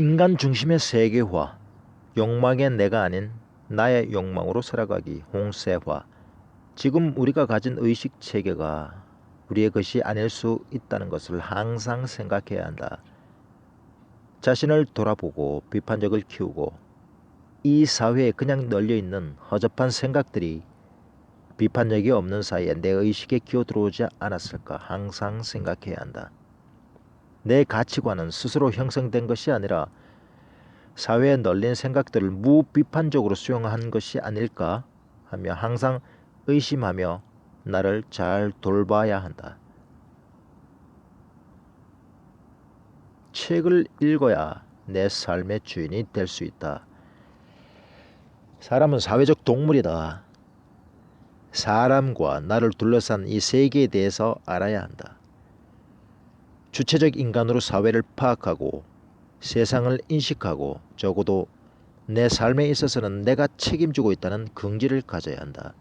인간 중심의 세계화, 욕망의 내가 아닌 나의 욕망으로 살아가기, 홍세화. 지금 우리가 가진 의식 체계가 우리의 것이 아닐 수 있다는 것을 항상 생각해야 한다. 자신을 돌아보고 비판적을 키우고 이 사회에 그냥 널려 있는 허접한 생각들이 비판력이 없는 사이에 내 의식에 기어 들어오지 않았을까 항상 생각해야 한다. 내 가치관은 스스로 형성된 것이 아니라 사회에 널린 생각들을 무비판적으로 수용한 것이 아닐까 하며 항상 의심하며 나를 잘 돌봐야 한다. 책을 읽어야 내 삶의 주인이 될 수 있다. 사람은 사회적 동물이다. 사람과 나를 둘러싼 이 세계에 대해서 알아야 한다. 주체적 인간으로 사회를 파악하고 세상을 인식하고 적어도 내 삶에 있어서는 내가 책임지고 있다는 긍지를 가져야 한다.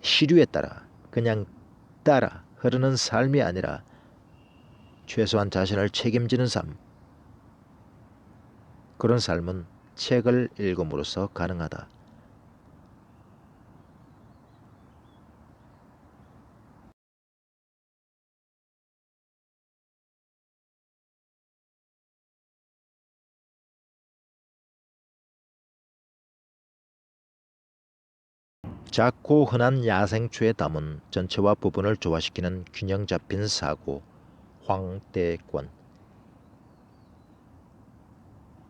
시류에 따라 그냥 따라 흐르는 삶이 아니라 최소한 자신을 책임지는 삶. 그런 삶은 책을 읽음으로써 가능하다. 작고 흔한 야생초에 담은 전체와 부분을 조화시키는 균형 잡힌 사고, 황대권.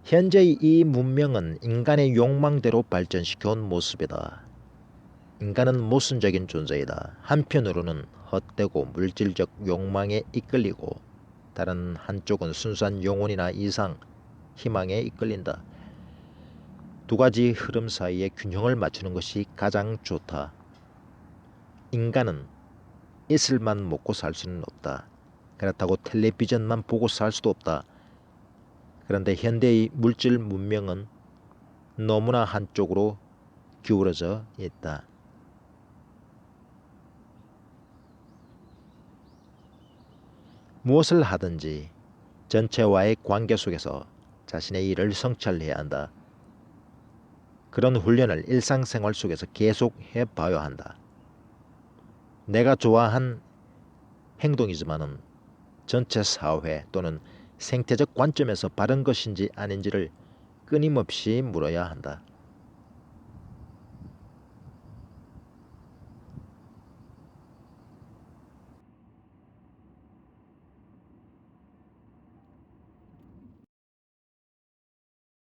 현재의 이 문명은 인간의 욕망대로 발전시켜 온 모습이다. 인간은 모순적인 존재이다. 한편으로는 헛되고 물질적 욕망에 이끌리고 다른 한쪽은 순수한 영혼이나 이상, 희망에 이끌린다. 두 가지 흐름 사이에 균형을 맞추는 것이 가장 좋다. 인간은 이슬만 먹고 살 수는 없다. 그렇다고 텔레비전만 보고 살 수도 없다. 그런데 현대의 물질 문명은 너무나 한쪽으로 기울어져 있다. 무엇을 하든지 전체와의 관계 속에서 자신의 일을 성찰해야 한다. 그런 훈련을 일상생활 속에서 계속 해봐야 한다. 내가 좋아한 행동이지만은 전체 사회 또는 생태적 관점에서 바른 것인지 아닌지를 끊임없이 물어야 한다.